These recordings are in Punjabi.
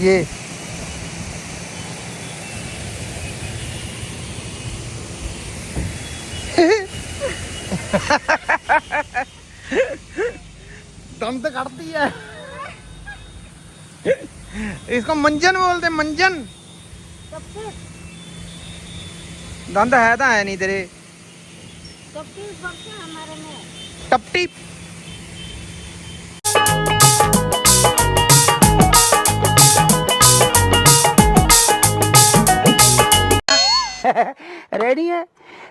ये दंत काटती है। इसको मंजन बोलते मंजन। सबके दंत है तो है नहीं तेरे। सबके ਨਹੀਂ ਹੈ?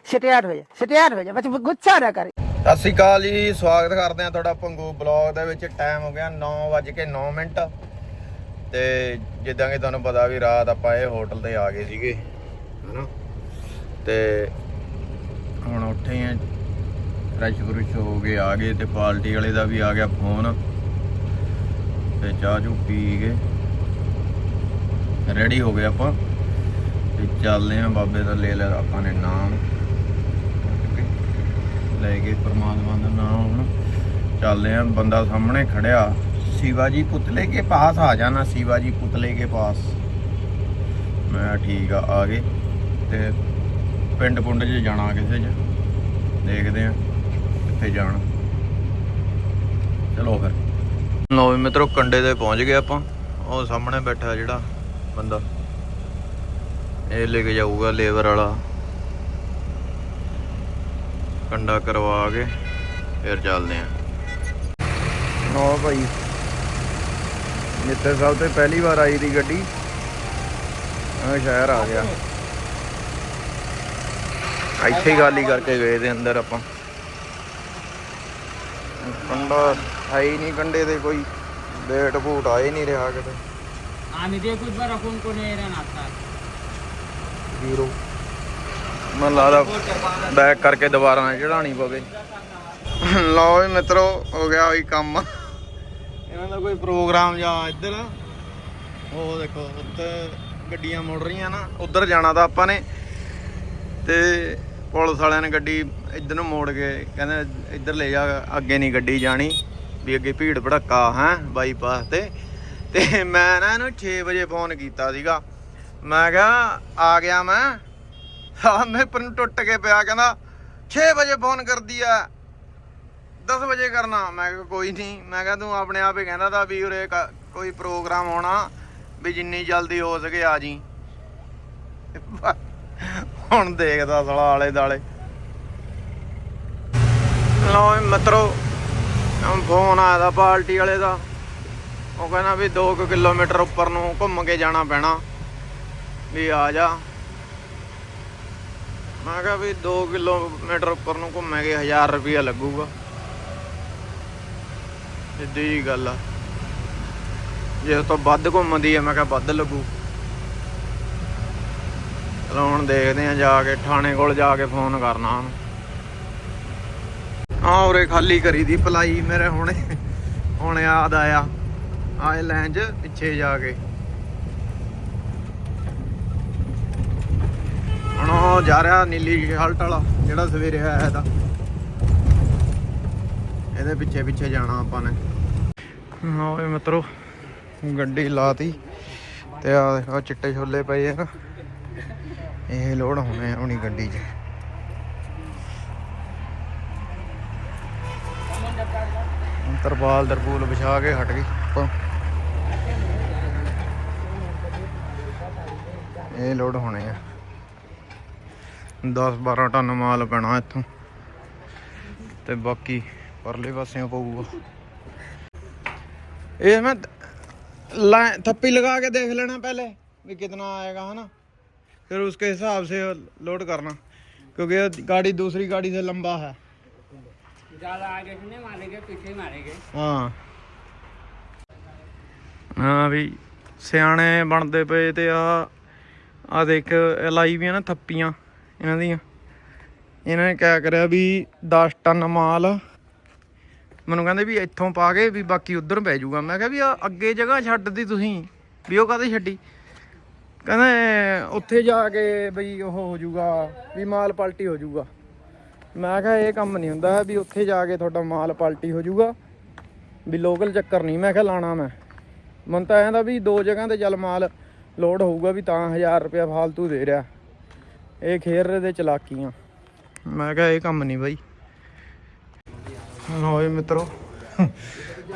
ਸਟੇਟ ਹੋ ਜਾ ਸਟੇਟ ਹੋ ਜਾ ਬੱਚ ਗੁੱਸਾ ਨਾ ਕਰ। ਸਤਿ ਸ਼੍ਰੀ ਜੀ, ਸਵਾਗਤ ਕਰਦੇ ਆ ਤੁਹਾਡਾ ਪੰਗੂ ਬਲੌਗ ਦੇ ਵਿੱਚ। ਟਾਈਮ ਹੋ ਗਿਆ 9:09 ਮਿੰਟ। ਤੇ ਜਿੱਦਾਂ ਕਿ ਤੁਹਾਨੂੰ ਪਤਾ ਵੀ ਰਾਤ ਆਪਾਂ ਇਹ ਹੋਟਲ ਤੇ ਆ ਗਏ ਸੀਗੇ, ਹਨਾ? ਤੇ ਹੁਣ ਉੱਠੇ ਆ ਫਰੈਸ਼ ਫਰੁਸ਼ ਹੋ ਗਏ ਆ ਗਏ ਤੇ ਪਾਰਟੀ ਵਾਲੇ ਦਾ ਵੀ ਆ ਗਿਆ ਫੋਨ। ਤੇ ਚਾਹ ਚੂ ਪੀ ਗਏ ਰੈਡੀ ਹੋ ਗਏ ਆਪਾਂ। ਤੇ ਚੱਲਦੇ ਆ ਬਾਬੇ ਦਾ ਲੈ ਲਿਆ ਆਪਾਂ ਨੇ ਨਾਮ ਲੈ ਕੇ ਪ੍ਰਮਾਤਮਾ ਦਾ ਨਾਮ ਹੁਣ ਚੱਲਦੇ ਆ ਬੰਦਾ ਸਾਹਮਣੇ ਖੜਿਆ शिवाजी पुतले के पास आ जाना शिवाजी पुतले के पास ਮੈਂ ਠੀਕ ਆ ਆ ਗਏ ਤੇ ਪਿੰਡ ਪੁੰਡ 'ਚ ਜਾਣਾ ਕਿਸੇ 'ਚ ਦੇਖਦੇ ਆ ਕਿੱਥੇ ਜਾਣਾ ਚਲੋ ਫਿਰ ਲੋ ਵੀ ਮਿੱਤਰੋ ਕੰਡੇ ਤੇ ਪਹੁੰਚ ਗਏ ਆਪਾਂ ਉਹ ਸਾਹਮਣੇ ਬੈਠਾ ਜਿਹੜਾ ਬੰਦਾ ਇਹ ਲੈ ਕੇ ਜਾਊਗਾ ਲੇਬਰ ਵਾਲਾ। ਕੰਡਾ ਕਰਵਾ ਕੇ ਫਿਰ ਚੱਲਦੇ ਆ। ਨੋ ਭਾਈ। ਜਿੱਥੇ ਸਭ ਤੋਂ ਪਹਿਲੀ ਵਾਰ ਆਈ ਦੀ ਗੱਡੀ। ਆ ਸ਼ਹਿਰ ਆ ਗਿਆ। ਇੱਥੇ ਹੀ ਕਰਕੇ ਗਏ ਦੇ ਅੰਦਰ ਆਪਾਂ। ਕੰਡਾ ਹੈ ਨਹੀਂ ਕੰਡੇ ਦੇ ਕੋਈ। ਡੇਟ ਬੂਟ ਆਏ ਨਹੀਂ ਰਿਹਾ ਕਿਤੇ। ਆਨੇ ਦੇ ਕੁਝ ਵਾਰ ਫੋਨ ਕੋਨੇ ਰਹਿਣਾ? ਤਾਂ ਜ਼ੀਰੋ ਮਨ ਲੱਗਦਾ ਬੈਕ ਕਰਕੇ ਦੁਬਾਰਾ ਨਾ ਚੜਾਣੀ ਪਵੇ। ਲਓ ਵੀ ਮਿੱਤਰੋ, ਹੋ ਗਿਆ ਉਹੀ ਕੰਮ। ਇਹਨਾਂ ਦਾ ਕੋਈ ਪ੍ਰੋਗਰਾਮ ਜਾਂ ਇੱਧਰ, ਉਹ ਦੇਖੋ, ਉੱਧਰ ਗੱਡੀਆਂ ਮੁੜ ਰਹੀਆਂ ਨਾ, ਉੱਧਰ ਜਾਣਾ ਤਾਂ ਆਪਾਂ ਨੇ। ਤੇ ਪੁਲਿਸ ਵਾਲਿਆਂ ਨੇ ਗੱਡੀ ਇੱਧਰ ਨੂੰ ਮੋੜ ਕੇ ਕਹਿੰਦੇ ਇੱਧਰ ਲੈ ਜਾ, ਅੱਗੇ ਨਹੀਂ ਗੱਡੀ ਜਾਣੀ, ਵੀ ਅੱਗੇ ਭੀੜ ਭੜੱਕਾ, ਹੈ ਬਾਈਪਾਸ ਤੇ। ਤੇ ਮੈਂ ਨਾ ਇਹਨੂੰ 6 ਵਜੇ ਫੋਨ ਕੀਤਾ ਸੀਗਾ। ਮੈਂ ਕਿਹਾ, ਆ ਗਿਆ ਮੈਂ। ਆ ਮੈਂ ਪਰ ਟੁੱਟ ਕੇ ਪਿਆ, ਕਹਿੰਦਾ 6 ਵਜੇ ਫੋਨ ਕਰਦੀ ਆ। 10 ਵਜੇ ਕਰਨਾ। ਮੈਂ ਕਿਹਾ, ਕੋਈ ਨਹੀਂ ਮੈਂ ਕਿਹਾ, ਤੂੰ ਆਪਣੇ ਆਪ ਹੀ ਕਹਿੰਦਾ ਤਾਂ ਵੀ ਉਰੇ ਕੋਈ ਪ੍ਰੋਗਰਾਮ ਹੋਣਾ, ਵੀ ਜਿੰਨੀ ਜਲਦੀ ਹੋ ਸਕੇ ਆ ਜੀ। ਹੁਣ ਦੇਖਦਾ ਸਾਲਾ ਆਲੇ ਦਾਲੇ ਲਓ ਵੀ ਫੋਨ ਆਇਆ ਦਾ ਪਾਰਟੀ ਵਾਲੇ ਦਾ। ਉਹ ਕਹਿੰਦਾ ਵੀ 2 ਕਿਲੋਮੀਟਰ ਉੱਪਰ ਨੂੰ ਘੁੰਮ ਕੇ ਜਾਣਾ ਪੈਣਾ। ਵੀ ਆ ਜਾ। ਮੈਂ ਕਿਹਾ ਵੀ 2 ਕਿਲੋਮੀਟਰ ਉੱਪਰ ਨੂੰ ਘੁੰਮੇਗੇ 1000 ਰੁਪਇਆ ਲੱਗੂਗਾ। ਸਿੱਧੀ ਜੀ ਗੱਲ ਆ। ਜੇ ਤੋਂ ਵੱਧ ਘੁੰਮਦੀ ਆ, ਮੈਂ ਕਿਹਾ ਵੱਧ ਲੱਗੂ। ਚਲੋ ਹੁਣ ਦੇਖਦੇ ਆ ਜਾ ਕੇ, ਥਾਣੇ ਕੋਲ ਜਾ ਕੇ ਫੋਨ ਕਰਨਾ ਉਹਨੂੰ। ਆ ਉਰੇ ਖਾਲੀ ਕਰੀ ਦੀ ਪਲਾਈ ਮੇਰੇ ਹੁਣੇ। ਹੁਣ ਯਾਦ ਆਇਆ। ਆਏ ਲੈਂਜ ਪਿੱਛੇ ਜਾ ਕੇ ਹੁਣ ਉਹ ਜਾ ਰਿਹਾ ਨੀਲੀ ਸ਼ਰਟ ਵਾਲਾ, ਜਿਹੜਾ ਸਵੇਰੇ ਆਇਆ ਤਾਂ ਇਹਦੇ ਪਿੱਛੇ ਪਿੱਛੇ ਜਾਣਾ ਆਪਾਂ ਨੇ। ਹਾਂ ਓਏ ਮਿੱਤਰੋ, ਗੱਡੀ ਲਾਤੀ ਤੇ ਆ ਦੇਖੋ ਚਿੱਟੇ ਛੋਲੇ ਪਏ ਆ ਨਾ। ਇਹ ਲੋਡ ਹੋਣੇ ਆ ਗੱਡੀ 'ਚ। ਤਰਪਾਲ ਦਰਪੂਲ ਵਿਛਾ ਕੇ ਹਟ ਗਈ ਆਪਾਂ। ਇਹ ਲੋਡ ਹੋਣੇ ਆ। 10 12 ਟਨ ਮਾਲ ਪੈਣਾ ਇੱਥੋਂ ਤੇ ਬਾਕੀ ਪਰਲੇ ਪਾਸਿਓਂ ਪਊਗਾ ਇਹ ਮੈਂ ਲਾ- ਥੱਪੀ ਲਗਾ ਕੇ ਦੇਖ ਲੈਣਾ ਪਹਿਲੇ ਵੀ कितना आएगा है ना फिर उसके हिसाब से लोड करना क्योंकि ये गाड़ी दूसरी गाड़ी से लंबा है ज्यादा आगे से नहीं मारेंगे पीछे ही मारेंगे ਹਾਂ ਹਾਂ ਵੀ ਸਿਆਣੇ ਬਣਦੇ ਪਏ ਤੇ ਆ ਆ ਦੇਖ ਇਹ ਲਾਈ ਵੀ ਆ ਨਾ ਥੱਪੀਆਂ ਇਹਨਾਂ ਦੀਆਂ। ਇਹਨਾਂ ਨੇ ਕਿਆ ਕਰਿਆ ਵੀ 10 ਟਨ ਮਾਲ ਮੈਨੂੰ ਕਹਿੰਦੇ ਵੀ ਇੱਥੋਂ ਪਾ ਕੇ ਵੀ ਬਾਕੀ ਉਧਰ ਪੈ ਜਾਊਗਾ। ਮੈਂ ਕਿਹਾ ਵੀ ਆ ਅੱਗੇ ਜਗ੍ਹਾ ਛੱਡਦੀ ਤੁਸੀਂ, ਵੀ ਉਹ ਕਾਹਦੇ ਛੱਡੀ? ਕਹਿੰਦੇ ਉੱਥੇ ਜਾ ਕੇ ਬਈ ਉਹ ਹੋ ਜਾਊਗਾ, ਵੀ ਮਾਲ ਪਲਟੀ ਹੋ ਜਾਊਗਾ। ਮੈਂ ਕਿਹਾ ਇਹ ਕੰਮ ਨਹੀਂ ਹੁੰਦਾ ਵੀ ਉੱਥੇ ਜਾ ਕੇ ਤੁਹਾਡਾ ਮਾਲ ਪਲਟੀ ਹੋ ਜਾਊਗਾ, ਵੀ ਲੋਕਲ ਚੱਕਰ ਨਹੀਂ। ਮੈਂ ਕਿਹਾ ਲਾਣਾ ਮੈਂ। ਮਨ ਤਾਂ ਐਂ ਵੀ ਦੋ ਜਗ੍ਹਾ ਤੇ ਚੱਲ ਮਾਲ ਲੋਡ ਹੋਊਗਾ ਵੀ ਤਾਂ 1000 ਰੁਪਇਆ ਫਾਲਤੂ ਦੇ ਰਿਹਾ। ਇਹ ਖੇਰ ਰਹੇ ਦੇ ਚਲਾਕੀਆਂ। ਮੈਂ ਕਿਹਾ ਇਹ ਕੰਮ ਨਹੀਂ ਬਾਈ। ਲਓ ਜੀ ਮਿੱਤਰੋ,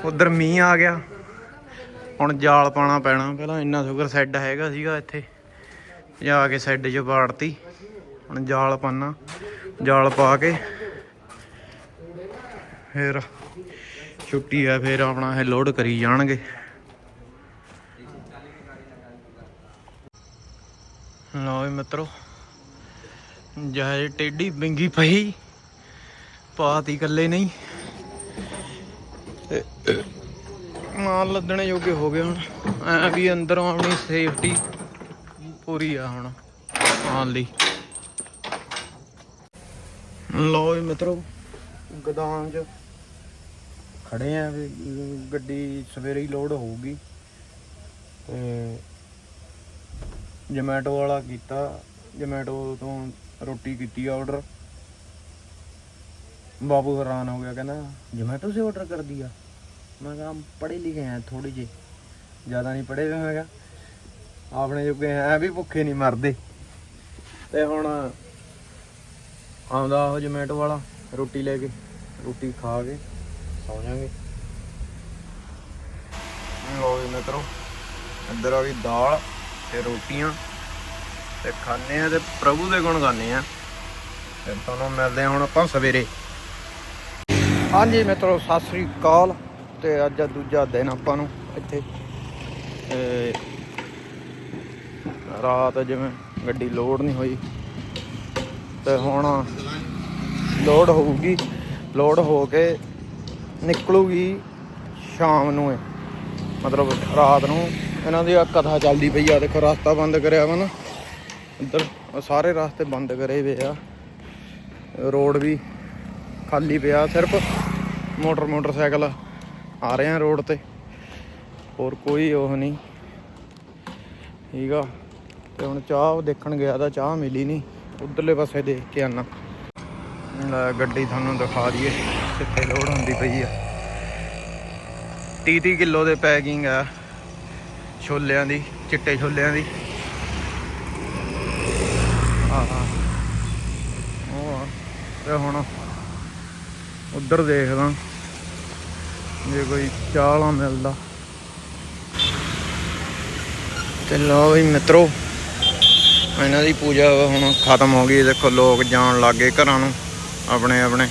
ਉਧਰ ਮੀਂਹ ਆ ਗਿਆ। ਹੁਣ ਜਾਲ ਪਾਣਾ ਪੈਣਾ। ਪਹਿਲਾਂ ਇੰਨਾ ਸ਼ੁਕਰ ਸੈੱਡ ਹੈਗਾ ਸੀਗਾ ਇੱਥੇ। ਜਾ ਕੇ ਸੈੱਡ 'ਚ ਪਾੜਤੀ ਹੁਣ ਜਾਲ ਪਾਣਾ ਜਾਲ ਪਾ ਕੇ ਫਿਰ ਛੁੱਟੀ ਆ, ਫਿਰ ਆਪਣਾ ਇਹ ਲੋਡ ਕਰੀ ਜਾਣਗੇ। ਲਓ ਵੀ ਮਿੱਤਰੋ ਜਾਇ ਟੇਢੀ ਬਿੰਗੀ ਪਈ ਪਾਤੀ ਇਕੱਲੇ ਨਹੀਂ। ਮਾਲ ਲੱਦਣੇ ਯੋਗੇ ਹੋ ਗਏ ਹੁਣ। ਐ ਵੀ ਅੰਦਰੋਂ ਆਪਣੀ ਸੇਫਟੀ ਪੂਰੀ ਆ ਹੁਣ, ਆਉਣ ਲਈ। ਲਓ ਜੀ ਮਿੱਤਰੋ, ਗੋਦਾਮ 'ਚ ਖੜੇ ਆ ਵੀ ਗੱਡੀ ਸਵੇਰੇ ਹੀ ਲੋਡ ਹੋਊਗੀ। ਤੇ ਜਮੈਟੋ ਵਾਲਾ ਕੀਤਾ, ਜਮੈਟੋ ਤੋਂ ਰੋਟੀ ਕੀਤੀ ਆਰਡਰ ਬਾਪੂ ਹੈਰਾਨ ਹੋ ਗਿਆ, ਕਹਿੰਦਾ ਜਮੈਟੋ ਸੇ ਆਰਡਰ ਕਰ ਦਿਆ? ਮੈਂ ਕਿਹਾ ਪੜ੍ਹੇ ਲਿਖੇ ਆ ਥੋੜੀ ਜਿਹੇ। ਜ਼ਿਆਦਾ ਨਹੀਂ ਪੜ੍ਹੇ ਹੋਏ, ਮੈਂ ਕਿਹਾ। ਆਪਣੇ ਜੋਗੇ ਐ ਵੀ ਭੁੱਖੇ ਨਹੀਂ ਮਰਦੇ। ਤੇ ਹੁਣ ਆਉਂਦਾ ਉਹ ਜਮੈਟੋ ਵਾਲਾ ਰੋਟੀ ਲੈ ਕੇ। ਰੋਟੀ ਖਾ ਕੇ ਸੌ ਜਾਾਂਗੇ। ਲੋ ਜੀ ਮਿੱਤਰੋ, ਇੱਧਰ ਆ ਗਈ ਦਾਲ ਤੇ ਰੋਟੀਆਂ। ਤੇ ਖਾਣੇ ਆ ਤੇ ਪ੍ਰਭੂ ਦੇ ਗੁਣ ਗਾਣੇ ਆ। ਤੇ ਤੁਹਾਨੂੰ ਮਿਲਦੇ ਆ ਹੁਣ ਆਪਾਂ ਸਵੇਰੇ। ਹਾਂਜੀ ਮਿੱਤਰੋ, ਸਤਿ ਸ੍ਰੀ ਅਕਾਲ ਤੇ ਅੱਜ ਆ ਦੂਜਾ ਦਿਨ ਆਪਾਂ ਨੂੰ ਇੱਥੇ। ਤੇ ਰਾਤ ਜਿਵੇਂ ਗੱਡੀ ਲੋਡ ਨਹੀਂ ਹੋਈ, ਤੇ ਹੁਣ ਲੋਡ ਹੋਊਗੀ। ਲੋਡ ਹੋ ਕੇ ਨਿਕਲੂਗੀ ਸ਼ਾਮ ਨੂੰ ਇਹ। ਮਤਲਬ ਰਾਤ ਨੂੰ ਇਹਨਾਂ ਦੀ ਕਥਾ ਚੱਲਦੀ ਪਈ ਆ, ਦੇਖੋ, ਰਸਤਾ ਬੰਦ ਕਰਿਆ ਵਾ ਨਾ। ਇੱਧਰ ਸਾਰੇ ਰਸਤੇ ਬੰਦ ਕਰੇ ਹੋਏ ਆ। ਰੋਡ ਵੀ ਖਾਲੀ ਪਿਆ, ਸਿਰਫ ਮੋਟਰ ਮੋਟਰਸਾਈਕਲ ਆ ਰਹੇ ਆ ਰੋਡ ਤੇ, ਹੋਰ ਕੋਈ ਉਹ ਨਹੀਂ। ਠੀਕ ਆ, ਤੇ ਹੁਣ ਚਾਹ ਦੇਖਣ ਗਿਆ ਤਾਂ ਚਾਹ ਮਿਲੀ ਨਹੀਂ, ਉਧਰਲੇ ਪਾਸੇ ਦੇਖ ਕੇ ਆਣਾ ਗੱਡੀ ਤੁਹਾਨੂੰ ਦਿਖਾ ਦਈਏ, ਕਿੱਥੇ ਲੋਡ ਹੁੰਦੀ ਪਈ ਆ। 30 30 ਕਿਲੋ ਦੇ ਪੈਕਿੰਗ ਆ, ਛੋਲਿਆਂ ਦੀ, ਚਿੱਟੇ ਛੋਲਿਆਂ ਦੀ ਆਹਾ ਉਹ ਆ ਤੇ ਹੁਣ ਉੱਧਰ ਦੇਖਦਾ। ਜੇ ਕੋਈ ਚਾਹ ਵਾਲਾ ਮਿਲਦਾ। ਤੇ ਲਓ ਵੀ ਮਿੱਤਰੋ, ਇਹਨਾਂ ਦੀ ਪੂਜਾ ਹੁਣ ਖਤਮ ਹੋ ਗਈ। ਦੇਖੋ ਲੋਕ ਜਾਣ ਲੱਗੇ ਘਰਾਂ ਨੂੰ, ਆਪਣੇ ਆਪਣੇ।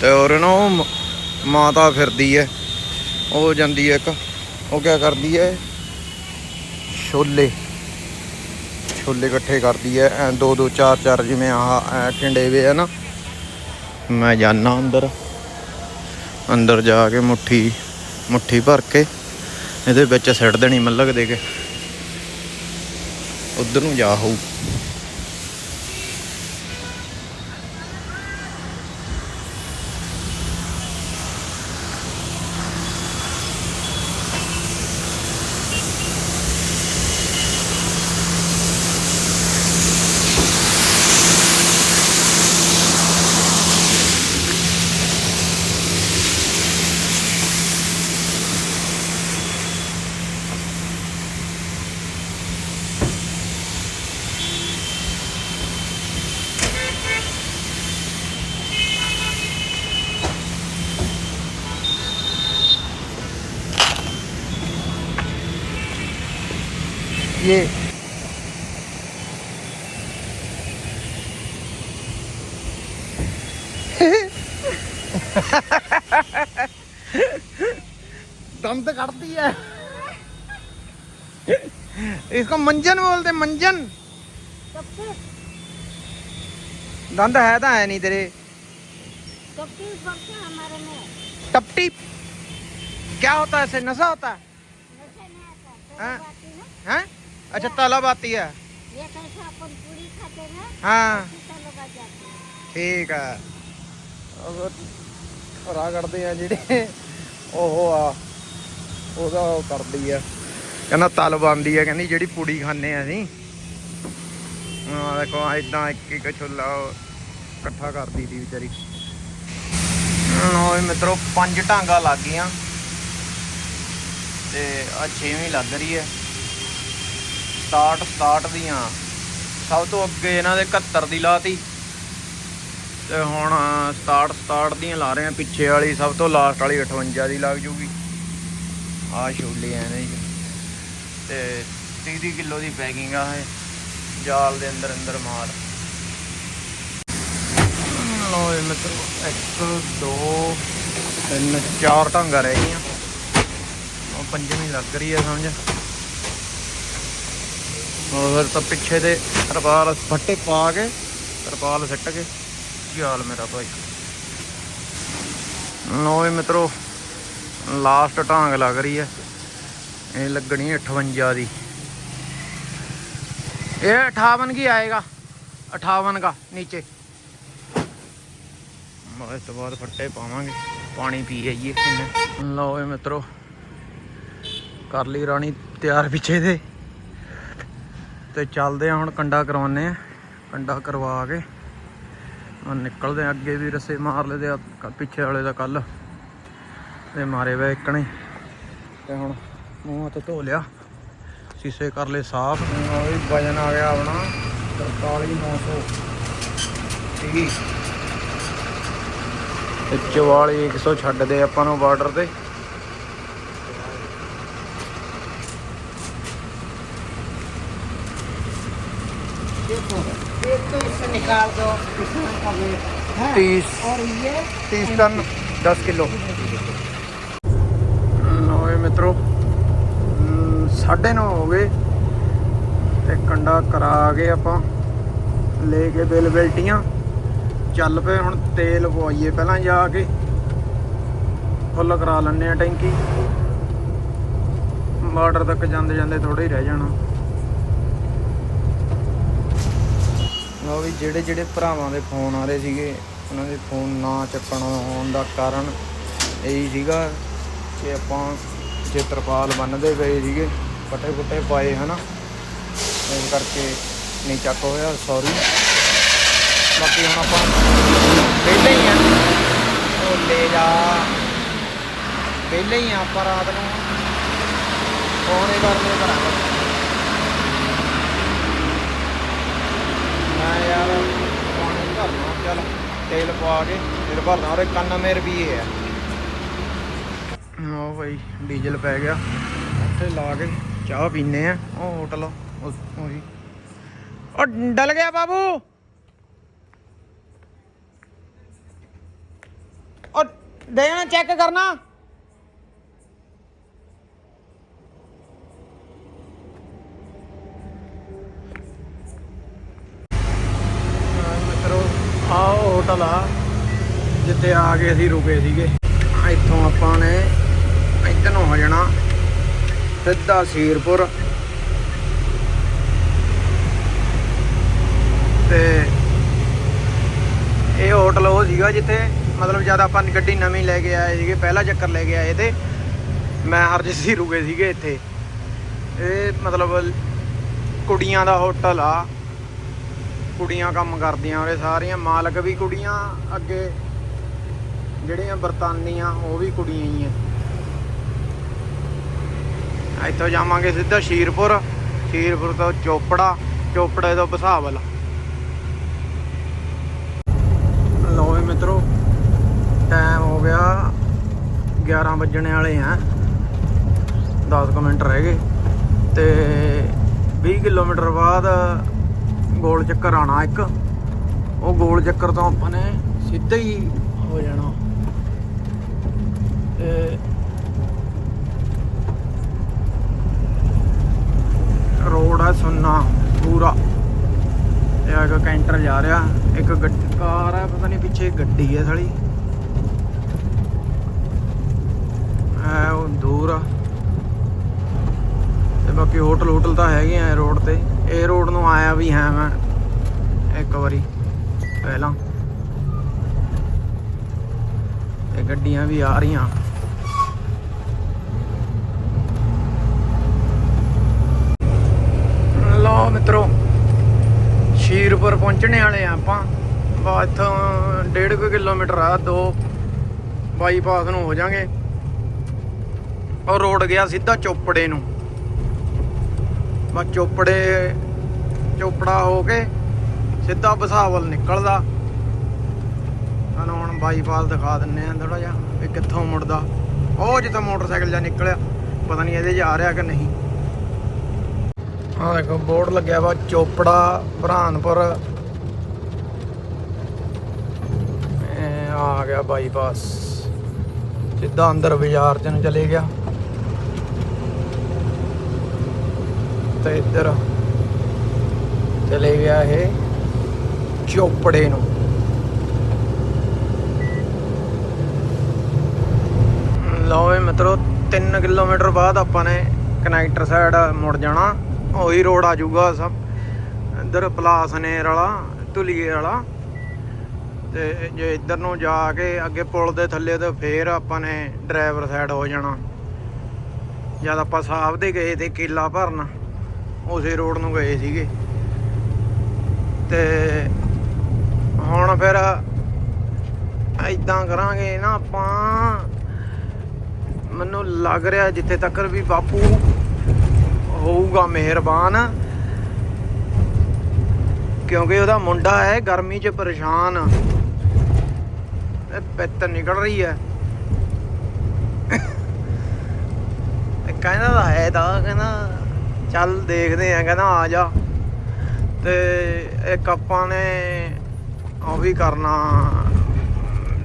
ਤੇ ਔਰ ਨਾ ਉਹ ਮਾਤਾ ਫਿਰਦੀ ਹੈ ਉਹ ਜਾਂਦੀ ਹੈ ਇੱਕ। ਉਹ ਕਿਆ ਕਰਦੀ ਹੈ ਛੋਲੇ। ਛੋਲੇ ਇਕੱਠੇ ਕਰਦੀ ਹੈ ਐ ਦੋ ਦੋ ਚਾਰ ਚਾਰ ਜਿਵੇਂ ਆਹ, ਐ ਟਿੰਡੇ ਵੇ ਆ ਨਾ। ਮੈਂ ਜਾਣਾ ਅੰਦਰ ਅੰਦਰ ਜਾ ਕੇ ਮੁੱਠੀ ਮੁੱਠੀ ਭਰ ਕੇ ਇਹਦੇ ਵਿੱਚ ਸਿੱਟ ਦੇਣੀ ਮੱਲਕ ਦੇ ਕੇ। ਉਧਰ ਨੂੰ ਜਾ ਹੋਊ। मंजन बोलते मंजन कब से दंद है तो है नहीं तेरे कब से वर्षा हमारे में टपटी क्या होता है इससे नशा होता है नशा नहीं आता हाँ। तो बाती ना हैं अच्छा तलब आती है ये कैसा अपन पूरी खाते ना हाँ ऐसा लोग आ जाते हैं ਠੀਕ ਆ ਹਰਾ ਕੱਢਦੇ ਆ ਜਿਹੜੇ ਉਹ ਆ ਉਹਦਾ ਉਹ ਕਰਦੀ ਆ ਕਹਿੰਦਾ ਤਲ ਬੰਦੀ ਆ, ਕਹਿੰਦੀ ਜਿਹੜੀ ਪੂੜੀ ਖਾਂਦੇ ਆ ਅਸੀਂ। ਆ ਦੇਖੋ ਇਦਾਂ ਇੱਕ ਇੱਕ ਛੋਲਾ ਉਹ ਇਕੱਠਾ ਕਰਦੀ ਸੀ ਵਿਚਾਰੀ। ਲਓ ਮਿੱਤਰੋ ਪੰਜ ਢਾਂਗਾ ਲੱਗ ਗਈਆਂ। ਤੇ ਆ 6ਵੀਂ ਲੱਗ ਰਹੀ ਹੈ ਸਟਾਰਟ ਸਟਾਰਟ ਦੀਆਂ। ਸਭ ਤੋਂ ਅੱਗੇ ਇਹਨਾਂ ਦੇ 71 ਦੀ ਲਾਤੀ। ਤੇ ਹੁਣ ਸਟਾਰਟ ਸਟਾਰਟ ਦੀਆਂ ਲਾ ਰਹੇ ਆ। ਪਿੱਛੇ ਵਾਲੀ ਸਭ ਤੋਂ ਲਾਸਟ ਵਾਲੀ 58 ਦੀ ਲੱਗ ਜੂਗੀ। ਆ ਛੋਲੇ ਐ ਨੇ ਜੀ ਤੇ 30 ਕਿਲੋ ਦੀ ਪੈਕਿੰਗ ਆ ਇਹ। ਜਾਲ ਦੇ ਅੰਦਰ ਅੰਦਰ ਮਾਲ ਲੋ ਇਹ ਮਿੱਤਰੋ 1 2 ਤਿੰਨ, ਚਾਰ ਢਾਂਗਾ ਰਹਿ ਗਈਆਂ। ਉਹ ਪੰਜਵੀਂ ਲੱਗ ਰਹੀ ਹੈ ਸਮਝ? ਉਹ ਤਾਂ ਪਿੱਛੇ ਦੇ ਤਰਪਾਲ ਫੱਟੇ ਪਾ ਕੇ, ਤਰਪਾਲ ਸਿੱਟ ਕੇ ਕੀ ਹਾਲ ਮੇਰਾ ਭਾਈ। ਲੋ ਇਹ ਮਿੱਤਰੋ, ਲਾਸਟ ਢਾਂਗ ਲੱਗ ਰਹੀ ਹੈ ਇਹ ਲੱਗਣੀ 58 ਦੀ। ਇਹ 58 ਕੀ ਆਏਗਾ? 58 ਦਾ ਨੀਚੇ। ਇਸ ਤੋਂ ਬਾਅਦ ਫੱਟੇ ਪਾਵਾਂਗੇ। ਪਾਣੀ ਪੀ ਆਈਏ। ਕਿੰਨੇ ਲਓ ਇਹ ਮਿੱਤਰੋ, ਕਰ ਲਈ ਰਾਣੀ ਤਿਆਰ ਪਿੱਛੇ ਦੇ। ਤੇ ਚੱਲਦੇ ਆ ਹੁਣ ਕੰਡਾ ਕਰਵਾਉਣੇ ਆ ਕੰਡਾ ਕਰਵਾ ਕੇ ਹੁਣ ਨਿਕਲਦੇ ਆ ਅੱਗੇ ਵੀ ਰਸੇ ਮਾਰ ਲੈਦੇ ਆ, ਪਿੱਛੇ ਵਾਲੇ ਦਾ ਕੱਲ ਤੇ ਮਾਰੇ ਵੇ ਇੱਕਣੇ। ਤੇ ਹੁਣ ਮੂੰਹ ਹੱਥ ਧੋ ਲਿਆ ਸੀਸੇ ਕਰ ਲਏ ਸਾਫ ਉਹ ਵੀ ਵਜਨ ਆ ਗਿਆ ਆਪਣਾ 43900 ਠੀਕ ਤੇ 44 100 ਛੱਡਦੇ ਆਪਾਂ ਨੂੰ ਬਾਰਡਰ ਤੇ देखो एक तो इससे निकाल दो इसमें का वेट है 30 और ये 30 ਟਨ 10 ਕਿਲੋ 9:30 ਹੋ ਗਏ ਤੇ ਕੰਡਾ ਕਰਾ ਕੇ ਆਪਾਂ। ਲੈ ਕੇ ਬਿਲ ਬਿਲਟੀਆਂ। ਚੱਲ ਪਏ ਹੁਣ ਤੇਲ ਪਵਾਈਏ ਪਹਿਲਾਂ ਜਾ ਕੇ। ਫੁੱਲ ਕਰਾ ਲੈਣੇ ਆ ਟੈਂਕੀ। ਬਾਰਡਰ ਤੱਕ ਜਾਂਦੇ ਜਾਂਦੇ ਥੋੜੇ ਹੀ ਰਹਿ ਜਾਣਾ। ਲਓ ਵੀ ਜਿਹੜੇ ਜਿਹੜੇ ਭਰਾਵਾਂ ਦੇ ਫੋਨ ਆ ਰਹੇ ਸੀਗੇ, ਉਹਨਾਂ ਦੇ ਫੋਨ ਨਾ ਚੱਕਣ ਹੋਣ ਦਾ ਕਾਰਨ ਇਹੀ ਸੀਗਾ ਕਿ ਆਪਾਂ ਜੇ ਤਰਪਾਲ ਬੰਨਦੇ ਪਏ ਸੀਗੇ। ਪੱਟੇ ਪੁੱਟੇ ਪਾਏ, ਹਨਾ? ਇਸ ਕਰਕੇ ਨਹੀਂ ਚੱਕ ਹੋਇਆ ਸੌਰੀ ਬਾਕੀ ਹੁਣ ਆਪਾਂ ਵਿਹਲੇ ਹੀ ਆ। ਉਹ ਲੈ ਜਾ। ਵਿਹਲੇ ਹੀ ਆ ਆਪਾਂ ਰਾਤ ਨੂੰ। ਫੋਨ ਹੀ ਕਰਾਂਗੇ ਮੈਂ ਯਾਰ ਪਾਣੀ ਭਰਨਾ, ਚੱਲ ਤੇਲ ਪਾ ਕੇ ਤੇਲ ਭਰਨਾ ਔਰ 91 ਰੁਪਏ ਹੈ ਉਹ ਭਾਈ ਡੀਜ਼ਲ ਪੈ ਗਿਆ। ਉੱਥੇ ਲਾ ਕੇ ਚਾਹ ਪੀਨੇ ਆ। ਉਹ ਹੋਟਲ ਉਹ ਉਹ ਜੀ। ਉਹ ਡਲ ਗਿਆ ਬਾਬੂ। ਉਹ ਦੇਣਾ ਚੈੱਕ ਕਰਨਾ। ਹਾਂ ਆਹ ਹੋਟਲ ਆ, ਜਿੱਥੇ ਆ ਕੇ ਅਸੀਂ ਰੁਕੇ ਸੀਗੇ। ਇੱਥੋਂ ਆਪਾਂ ਨੇ, ਇੱਧਰ ਨੂੰ ਹੋ ਜਾਣਾ। ਸਿੱਧਾ ਸੀਰਪੁਰ। ਤੇ ਇਹ ਹੋਟਲ ਉਹ ਸੀਗਾ ਜਿੱਥੇ ਮਤਲਬ ਜਦ ਆਪਾਂ ਗੱਡੀ ਨਵੀਂ ਲੈ ਕੇ ਆਏ ਸੀਗੇ, ਪਹਿਲਾ ਚੱਕਰ ਲੈ ਕੇ ਆਏ ਤੇ ਮੈਂ ਹਰਜੀਤ ਸੀ ਰੁਕੇ ਸੀਗੇ ਇੱਥੇ। ਇਹ ਮਤਲਬ ਕੁੜੀਆਂ ਦਾ ਹੋਟਲ ਆ। ਕੁੜੀਆਂ ਕੰਮ ਕਰਦੀਆਂ ਉਰੇ, ਸਾਰੀਆਂ ਮਾਲਕ ਵੀ ਕੁੜੀਆਂ, ਅੱਗੇ ਜਿਹੜੀਆਂ ਬਰਤਾਨੀਆਂ, ਉਹ ਵੀ ਕੁੜੀਆਂ ਹੀ ਆ। ਇੱਥੋਂ ਜਾਵਾਂਗੇ ਸਿੱਧਾ ਸ਼ੀਰਪੁਰ ਸ਼ੀਰਪੁਰ ਤੋਂ ਚੋਪੜਾ, ਚੋਪੜੇ ਤੋਂ ਬਸਾਵਲ। ਲਓ ਵੀ ਮਿੱਤਰੋ ਟਾਈਮ ਹੋ ਗਿਆ 11 ਵੱਜਣੇ ਵਾਲੇ ਆ। 10 ਕੁ ਮਿੰਟ ਰਹਿ ਗਏ ਤੇ 20 ਕਿਲੋਮੀਟਰ ਬਾਅਦ ਗੋਲ ਚੱਕਰ ਆਣਾ ਇੱਕ। ਉਹ ਗੋਲ ਚੱਕਰ ਤੋਂ ਆਪਾਂ ਨੇ ਸਿੱਧਾ ਹੀ ਹੋ ਜਾਣਾ। ਤੇ ਰੋਡ ਆ ਪੂਰਾ। ਇਹ ਇੱਕ ਕੈਂਟਰ ਜਾ ਰਿਹਾ, ਇੱਕ ਗੱਡੀ, ਕਾਰ ਹੈ ਪਤਾ ਨਹੀਂ ਪਿੱਛੇ ਗੱਡੀ ਹੈ ਸਾਲੀ। ਹੈ ਉਹ ਦੂਰ ਆ। ਤੇ ਬਾਕੀ ਹੋਟਲ ਹੋਟਲ ਤਾਂ ਹੈਗੇ ਆ ਰੋਡ ਤੇ। ਇਹ ਰੋਡ ਨੂੰ ਆਇਆ ਵੀ ਹੈ ਮੈਂ, ਇੱਕ ਵਾਰੀ, ਪਹਿਲਾਂ। ਤੇ ਗੱਡੀਆਂ ਵੀ ਆ ਰਹੀਆਂ ਲਓ ਮਿੱਤਰੋ ਸ਼ੀਰਪੁਰ ਪਹੁੰਚਣੇ ਵਾਲੇ ਆ ਆਪਾਂ। ਬਾ ਇੱਥੋਂ 1.5 ਕਿਲੋਮੀਟਰ ਆ, ਦੋ ਬਾਈਪਾਸ ਨੂੰ ਹੋ ਜਾਾਂਗੇ। ਉਹ ਰੋਡ ਗਿਆ ਸਿੱਧਾ ਚੋਪੜੇ ਨੂੰ। ਬਸ ਚੋਪੜੇ, ਚੋਪੜਾ ਹੋ ਕੇ ਸਿੱਧਾ ਬਸਾਵਲ ਨਿਕਲਦਾ। ਸਾਨੂੰ ਹੁਣ ਬਾਈਪਾਸ ਦਿਖਾ ਦਿੰਨੇ ਆ ਥੋੜਾ ਜਿਹਾ ਵੀ ਕਿੱਥੋਂ ਮੁੜਦਾ। ਉਹ ਜਿੱਥੋਂ ਮੋਟਰਸਾਈਕਲ ਜਾਂ ਨਿਕਲਿਆ, ਪਤਾ ਨਹੀਂ ਇਹਦੇ 'ਚ ਆ ਰਿਹਾ ਕਿ ਨਹੀਂ। ਆਹ ਦੇਖੋ, ਬੋਰਡ ਲੱਗਿਆ ਵਾ ਚੋਪੜਾ, ਬਰਾਨਪੁਰ। ਆ ਗਿਆ ਬਾਈਪਾਸ। ਸਿੱਧਾ ਅੰਦਰ ਬਾਜ਼ਾਰ ਚ ਨੂੰ ਚਲੇ ਗਿਆ। ਤੇ ਇੱਧਰ ਚਲੇ ਗਿਆ ਇਹ ਚੋਪੜੇ ਨੂੰ। ਲਓ ਵੀ ਮਿੱਤਰੋ 3 ਕਿਲੋਮੀਟਰ ਬਾਅਦ ਆਪਾਂ ਨੇ ਕਨੈਕਟਰ ਸਾਈਡ ਮੁੜ ਜਾਣਾ। ਉਹੀ ਰੋਡ ਆ ਜਾਊਗਾ ਸਭ। ਇੱਧਰ ਪਲਾਸ ਪਲਾਸਨੇਰ ਵਾਲਾ, ਧੁਲੀਏ ਵਾਲਾ। ਤੇ ਜੇ ਇੱਧਰ ਨੂੰ ਜਾ ਕੇ ਅੱਗੇ ਪੁਲ ਦੇ ਥੱਲੇ ਤੇ ਫੇਰ ਆਪਾਂ ਨੇ ਡਰਾਈਵਰ ਸਾਈਡ ਹੋ ਜਾਣਾ। ਜਦ ਆਪਾਂ ਸਾਹਿਬ ਦੇ ਗਏ ਤੇ ਕੀਲਾ ਭਰਨ, ਉਸੇ ਰੋਡ ਨੂੰ ਗਏ ਸੀਗੇ। ਤੇ ਹੁਣ ਫਿਰ ਐਦਾਂ ਕਰਾਂਗੇ ਨਾ ਆਪਾਂ। ਮੈਨੂੰ ਲੱਗ ਰਿਹਾ ਜਿੱਥੇ ਤੱਕ ਵੀ ਬਾਪੂ ਹੋਊਗਾ ਮਿਹਰਬਾਨ। ਕਿਉਂਕਿ ਉਹਦਾ ਮੁੰਡਾ ਹੈ, ਗਰਮੀ 'ਚ ਪਰੇਸ਼ਾਨ। ਇਹ ਪਿੱਤ ਨਿਕਲ ਰਹੀ ਹੈ। ਕਹਿੰਦਾ ਤਾਂ ਹੈ ਤਾਂ, ਕਹਿੰਦਾ, ਚੱਲ ਦੇਖਦੇ ਆ ਕਹਿੰਦਾ ਆ ਜਾ। ਤੇ ਇੱਕ ਆਪਾਂ ਨੇ ਉਹ ਵੀ ਕਰਨਾ,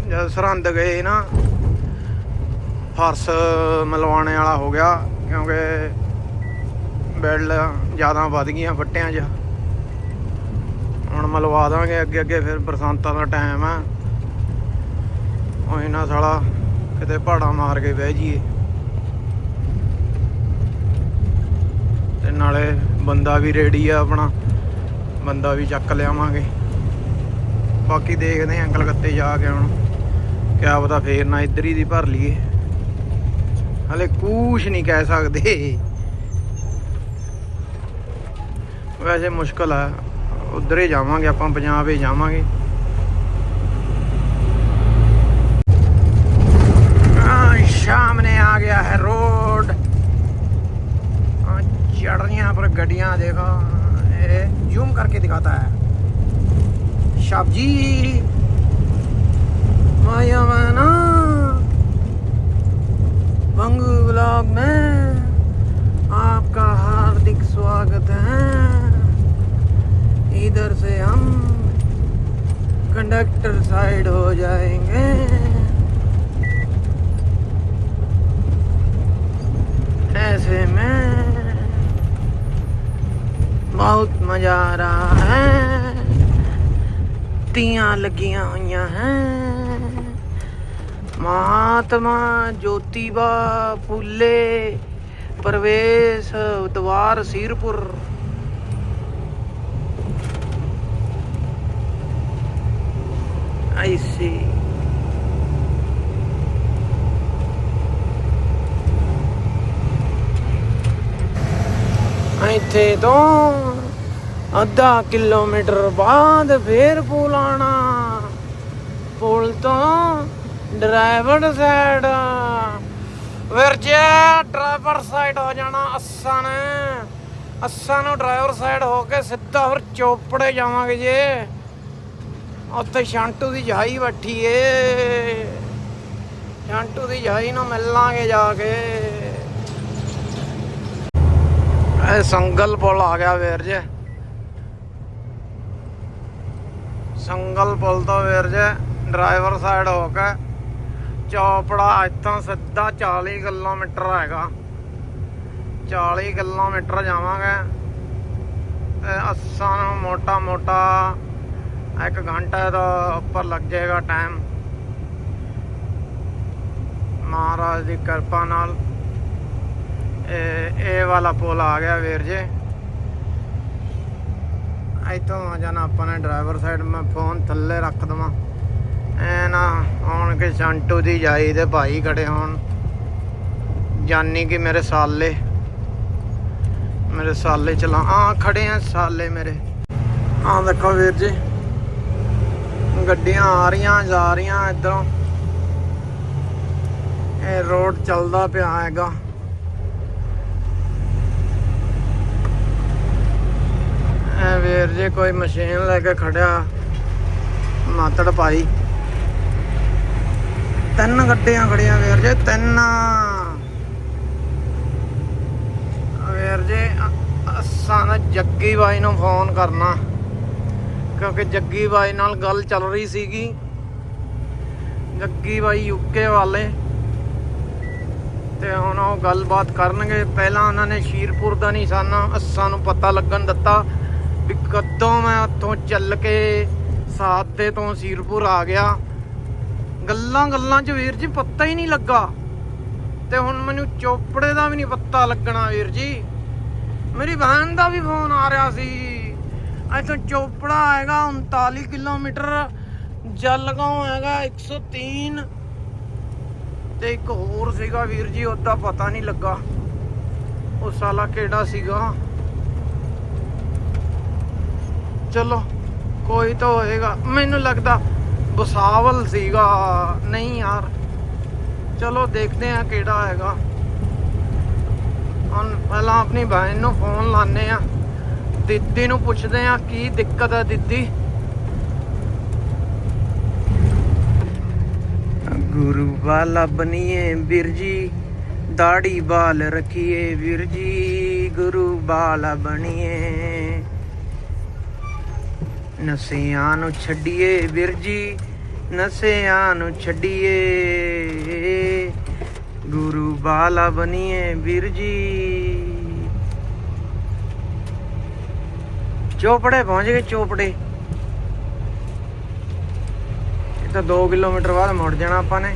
ਜਦ ਸਰਹੰਦ ਗਏ ਨਾ, ਫਰਸ ਮਲਵਾਣੇ ਵਾਲਾ ਹੋ ਗਿਆ, ਕਿਉਂਕਿ ਬੈਲ ਜ਼ਿਆਦਾ ਵੱਧ ਗਈਆਂ ਫੱਟਿਆਂ 'ਚ। ਹੁਣ ਮਲਵਾ ਦਾਂਗੇ ਅੱਗੇ ਅੱਗੇ, ਫਿਰ ਬਰਸਾਂਤਾਂ ਦਾ ਟਾਈਮ ਆ। ਉਹ ਇਹਨਾਂ ਸਾਲਾ ਕਿਤੇ ਪਹਾੜਾ ਮਾਰ ਕੇ ਬਹਿ ਜੀਏ ਤੇ ਨਾਲੇ ਬੰਦਾ ਵੀ ਰੈਡੀ ਆ ਆਪਣਾ। ਬੰਦਾ ਵੀ ਚੱਕ ਲਿਆਵਾਂਗੇ। ਬਾਕੀ ਦੇਖਦੇ ਆਂ ਕਲਕੱਤੇ ਜਾ ਕੇ ਹੁਣ। ਕਿਆ ਪਤਾ ਫੇਰ ਨਾ ਇੱਧਰ ਹੀ ਦੀ ਭਰ ਲਈਏ। ਹਲੇ ਕੁਛ ਨਹੀਂ ਕਹਿ ਸਕਦੇ। ਵੈਸੇ ਮੁਸ਼ਕਲ ਆ ਉਧਰ ਹੀ ਜਾਵਾਂਗੇ ਆਪਾਂ ਪੰਜਾਬ ਹੀ ਜਾਵਾਂਗੇ हाँ, सामने आ गया है रोड हाँ, चढ़ियाँ पर गड्डियाँ देखो ये जूम करके दिखाता है सब्जी माया माना बंगू ब्लॉग में आपका हार्दिक स्वागत है इधर से हम कंडक्टर साइड हो जाएँगे। ऐसे में बहुत मज़ा आ रहा है। तीयां लगिया हुई हैं। महात्मा ज्योतिबा फुले, प्रवेश, द्वार, सिरपुर। ऐसे ਇੱਥੇ ਤੋਂ ਅੱਧਾ ਕਿਲੋਮੀਟਰ ਬਾਅਦ ਫੇਰ ਪੁਲ ਆਣਾ ਪੁਲ ਤੋਂ ਡਰਾਈਵਰ ਸਾਈਡ ਵੀਰ ਜੀ ਡਰਾਈਵਰ ਸਾਈਡ ਹੋ ਜਾਣਾ ਅੱਸਾਂ ਨੇ ਅੱਸਾਂ ਨੂੰ ਡਰਾਈਵਰ ਸਾਈਡ ਹੋ ਕੇ ਸਿੱਧਾ ਫਿਰ ਚੋਪੜੇ ਜਾਵਾਂਗੇ ਜੇ। ਉੱਥੇ ਸ਼ਾਂਟੂ ਦੀ ਜਹਾਈ ਬੈਠੀ ਏ। ਸ਼ਾਂਟੂ ਦੀ ਜਹਾਈ ਨੂੰ ਮਿਲਾਂਗੇ ਜਾ ਕੇ। ਇਹ ਸੰਗਲ ਪੁਲ ਆ ਗਿਆ ਵੀਰ ਜੀ। ਸੰਗਲ ਪੁਲ ਤੋਂ ਵੀਰ ਜੀ ਡਰਾਈਵਰ ਸਾਈਡ ਹੋ ਕੇ ਚੌਪੜਾ ਇੱਥੋਂ ਸਿੱਧਾ 40 ਕਿਲੋਮੀਟਰ ਹੈਗਾ। 40 ਕਿਲੋਮੀਟਰ ਜਾਵਾਂਗੇ। ਅਸਾਂ ਨੂੰ ਮੋਟਾ ਮੋਟਾ ਇੱਕ ਘੰਟਾ ਦਾ ਉੱਪਰ ਲੱਗ ਜਾਏਗਾ ਟਾਈਮ ਮਹਾਰਾਜ ਦੀ ਕਿਰਪਾ ਨਾਲ। ਇਹ ਇਹ ਵਾਲਾ ਪੁਲ ਆ ਗਿਆ ਵੀਰ ਜੀ। ਇੱਥੋਂ ਆ ਜਾਣਾ ਆਪਾਂ ਨੇ ਡਰਾਈਵਰ ਸਾਈਡ ਮੈਂ ਫੋਨ ਥੱਲੇ ਰੱਖ ਦਵਾਂ। ਐ ਨਾ ਹੁਣ ਕਿ ਸ਼ੰਟੂ ਦੀ ਜਾਈ ਦੇ ਭਾਈ ਖੜੇ ਹੋਣ। ਜਾਨੀ ਕਿ ਮੇਰੇ ਸਾਲੇ। ਮੇਰੇ ਸਾਲੇ ਚਲਾ ਆ ਖੜੇ ਆ ਸਾਲੇ ਮੇਰੇ। ਆ ਦੇਖੋ ਵੀਰ ਜੀ। ਗੱਡੀਆਂ ਆ ਰਹੀਆਂ, ਜਾ ਰਹੀਆਂ ਇਧਰੋਂ। ਇਹ ਰੋਡ ਚੱਲਦਾ ਪਿਆ ਹੈਗਾ। ਐ ਵੀਰ ਜੇ ਕੋਈ ਮਸ਼ੀਨ ਲੈ ਕੇ ਖੜਿਆ। ਮਾਤੜ ਪਾਈ ਤਿੰਨ ਗੱਡੀਆਂ ਖੜੀਆਂ ਵੀਰ ਜੇ, ਤਿੰਨ। ਵੀਰ ਜੇ ਅਸਾਂ ਜੱਗੀ ਬਾਈ ਨੂੰ ਫੋਨ ਕਰਨਾ। ਕਿਉਂਕਿ ਜੱਗੀ ਬਾਈ ਨਾਲ ਗੱਲ ਚੱਲ ਰਹੀ ਸੀਗੀ। ਜੱਗੀ ਬਾਈ ਯੂਕੇ ਵਾਲੇ। ਤੇ ਹੁਣ ਉਹ ਗੱਲਬਾਤ ਕਰਨਗੇ। ਪਹਿਲਾਂ ਉਹਨਾਂ ਨੇ ਸ਼ੀਰਪੁਰ ਦਾ ਨਹੀਂ ਸਾਨੂੰ ਅਸਾਂ ਨੂੰ ਪਤਾ ਲੱਗਣ ਦਿੱਤਾ ਵੀ ਕਦੋਂ ਮੈਂ ਉੱਥੋਂ ਚੱਲ ਕੇ ਸਾਦੇ ਤੋਂ ਸ਼ੀਰਪੁਰ ਆ ਗਿਆ। ਗੱਲਾਂ ਗੱਲਾਂ 'ਚ ਵੀਰ ਜੀ ਪਤਾ ਹੀ ਨਹੀਂ ਲੱਗਾ। ਤੇ ਹੁਣ ਮੈਨੂੰ ਚੋਪੜੇ ਦਾ ਵੀ ਨਹੀਂ ਪਤਾ ਲੱਗਣਾ ਵੀਰ ਜੀ। ਮੇਰੀ ਭੈਣ ਦਾ ਵੀ ਫੋਨ ਆ ਰਿਹਾ ਸੀ। ਇੱਥੋਂ ਚੋਪੜਾ ਹੈਗਾ 39 ਕਿਲੋਮੀਟਰ, ਜਲਗਾਉਂ ਹੈਗਾ 103 ਤੇ ਇੱਕ ਹੋਰ ਸੀਗਾ ਵੀਰ ਜੀ ਉਹਦਾ ਪਤਾ ਨਹੀਂ ਲੱਗਾ। ਉਹ ਸਾਲਾ ਕਿਹੜਾ ਸੀਗਾ? ਚਲੋ, ਕੋਈ ਤਾਂ ਹੋਏਗਾ। ਮੈਨੂੰ ਲੱਗਦਾ ਬਸਾਵਲ ਸੀਗਾ। ਨਹੀਂ ਯਾਰ। ਚਲੋ, ਦੇਖਦੇ ਆ ਕਿਹੜਾ ਹੈਗਾ। ਹੁਣ ਪਹਿਲਾਂ ਆਪਣੀ ਭੈਣ ਨੂੰ ਫੋਨ ਲਾਣੇ ਆ ਦਿੱਦੀ ਨੂੰ ਪੁੱਛਦੇ ਆ ਕੀ ਦਿੱਕਤ ਹੈ ਦਿੱਦੀ। ਗੁਰੂ ਵਾਲਾ ਬਣੀਏ ਵੀਰ ਜੀ, ਦਾੜੀ ਬਾਲ ਰੱਖੀਏ ਵੀਰ ਜੀ, ਗੁਰੂ ਵਾਲਾ ਬਣੀਏ ਨਸਿਆਂ ਨੂੰ ਛੱਡੀਏ ਵੀਰ ਜੀ, ਨਸਿਆਂ ਨੂੰ ਛੱਡੀਏ। ਗੁਰੂ ਵਾਲਾ ਬਣੀਏ ਵੀਰ ਜੀ ਚੋਪੜੇ ਪਹੁੰਚ ਗਏ ਚੋਪੜੇ। ਇਹ ਤਾਂ 2 ਕਿਲੋਮੀਟਰ ਬਾਅਦ ਮੁੜ ਜਾਣਾ ਆਪਾਂ ਨੇ।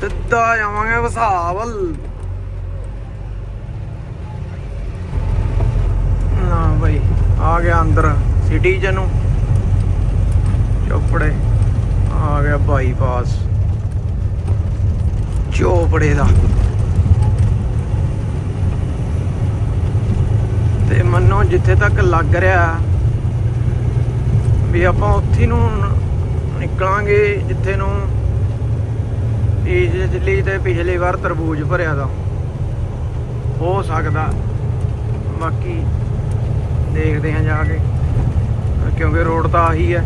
ਸਿੱਧਾ ਜਾਵਾਂਗੇ ਵਸਾਵਲ। ਨਾ ਬਈ, ਆ ਗਿਆ ਅੰਦਰ ਸਿਟੀ ਚ ਨੂੰ। ਚੋਪੜੇ, ਆ ਗਿਆ ਬਾਈਪਾਸ। ਚੋਪੜੇ ਦਾ। ਤੇ ਮੰਨੋ ਜਿੱਥੇ ਤੱਕ ਲੱਗ ਰਿਹਾ ਵੀ ਆਪਾਂ ਉੱਥੇ ਨੂੰ ਨਿਕਲਾਂਗੇ ਜਿੱਥੇ ਨੂੰ ਪਿਛਲੀ ਤੇ ਪਿਛਲੀ ਵਾਰ ਤਰਬੂਜ ਭਰਿਆ ਦਾ ਹੋ ਸਕਦਾ। ਬਾਕੀ ਦੇਖਦੇ ਹਾਂ ਜਾ ਕੇ ਕਿਉਂਕਿ ਰੋਡ ਤਾਂ ਆਹੀ ਹੈ।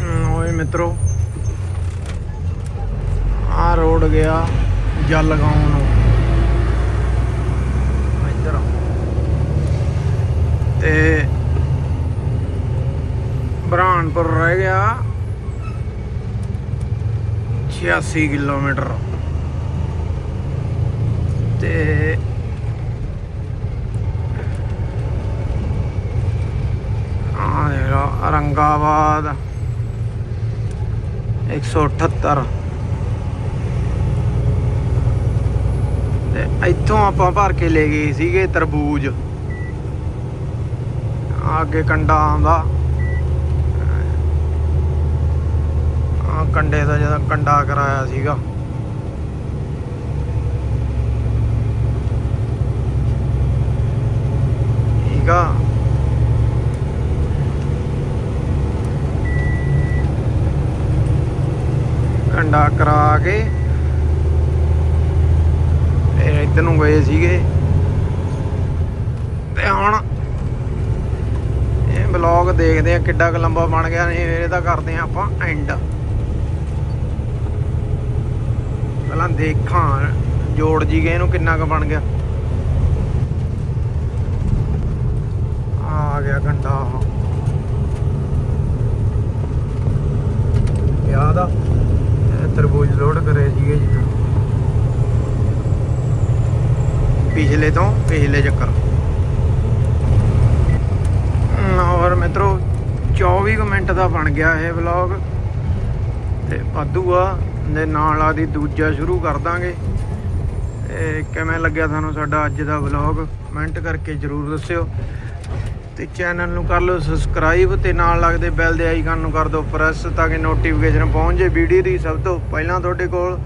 ਹਮ, ਓਏ ਮਿੱਤਰੋ ਆ ਰੋਡ ਗਿਆ। ਜਲਗਾਉਂ ਨੂੰ। ਇੱਧਰ ਤੇ ਬਰਾਨਪੁਰ ਰਹਿ ਗਿਆ। 86 ਕਿਲੋਮੀਟਰ। ਤੇ ਆ ਜਿਹੜਾ ਰੰਗਾਬਾਦ 178 ਤੇ ਇੱਥੋਂ ਆਪਾਂ ਭਰ ਕੇ ਲੈ ਗਏ ਸੀਗੇ ਤਰਬੂਜ। ਅੱਗੇ ਕੰਡਾ ਆਉਂਦਾ। ਆ ਕੰਡੇ ਦਾ ਜਿਹੜਾ ਕੰਡਾ ਕਰਾਇਆ ਸੀਗਾ ਠੀਕ ਆ ਕੰਡਾ ਕਰਾ ਕੇ ਫਿਰ ਇੱਧਰ ਨੂੰ ਗਏ ਸੀਗੇ ਤੇ ਹੁਣ ਇਹ ਬਲੌਗ ਦੇਖਦੇ ਆ ਕਿੱਡਾ ਕੁ ਲੰਬਾ ਬਣ ਗਿਆ ਨਹੀਂ ਇਹਦਾ ਕਰਦੇ ਆ ਆਪਾਂ ਐਂਡ ਪਹਿਲਾਂ ਦੇਖਾਂ ਜੋੜ ਜੀ ਗਏ ਇਹਨੂੰ ਕਿੰਨਾ ਕੁ ਬਣ ਗਿਆ। ਆ ਗਿਆ ਘੰਟਾ ਯਾਦ ਆ, ਇਹ ਤਰਬੂਜ ਲੋਡ ਕਰੇ ਸੀਗੇ ਜੀ। ਪਿਛਲੇ ਤੋਂ ਪਿਛਲੇ ਚੱਕਰ ਔਰ ਮਿੱਤਰੋ 24 ਦਾ ਬਣ ਗਿਆ ਇਹ ਵਲੌਗ ਤੇ ਵਾਧੂ ਆ ਦੇ ਨਾਲ ਆਦੀ ਦੂਜਾ ਸ਼ੁਰੂ ਕਰ ਦਾਂਗੇ। ਤੇ ਕਿਵੇਂ ਲੱਗਿਆ ਤੁਹਾਨੂੰ ਸਾਡਾ ਅੱਜ ਦਾ ਵਲੌਗ ਕਮੈਂਟ ਕਰਕੇ ਜਰੂਰ ਦੱਸਿਓ। ਤੇ ਚੈਨਲ ਨੂੰ ਕਰ ਲਓ ਸਬਸਕ੍ਰਾਈਬ ਤੇ ਨਾਲ ਲੱਗਦੇ ਬੈਲ ਦੇ ਆਈਕਨ ਨੂੰ ਕਰ ਦਿਓ ਪ੍ਰੈਸ ਤਾਂ ਕਿ ਨੋਟੀਫਿਕੇਸ਼ਨ ਪਹੁੰਚ ਜੇ ਵੀਡੀਓ ਦੀ ਸਭ ਤੋਂ ਪਹਿਲਾਂ ਤੁਹਾਡੇ ਕੋਲ।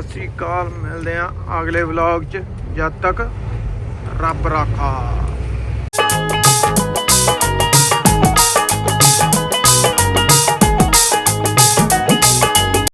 ਅਸੀਂ ਕਾਲ ਮਿਲਦੇ ਆ ਅਗਲੇ ਵਲੌਗ 'ਚ। ਜਦ ਤੱਕ ਰੱਬ ਰਾਖਾ।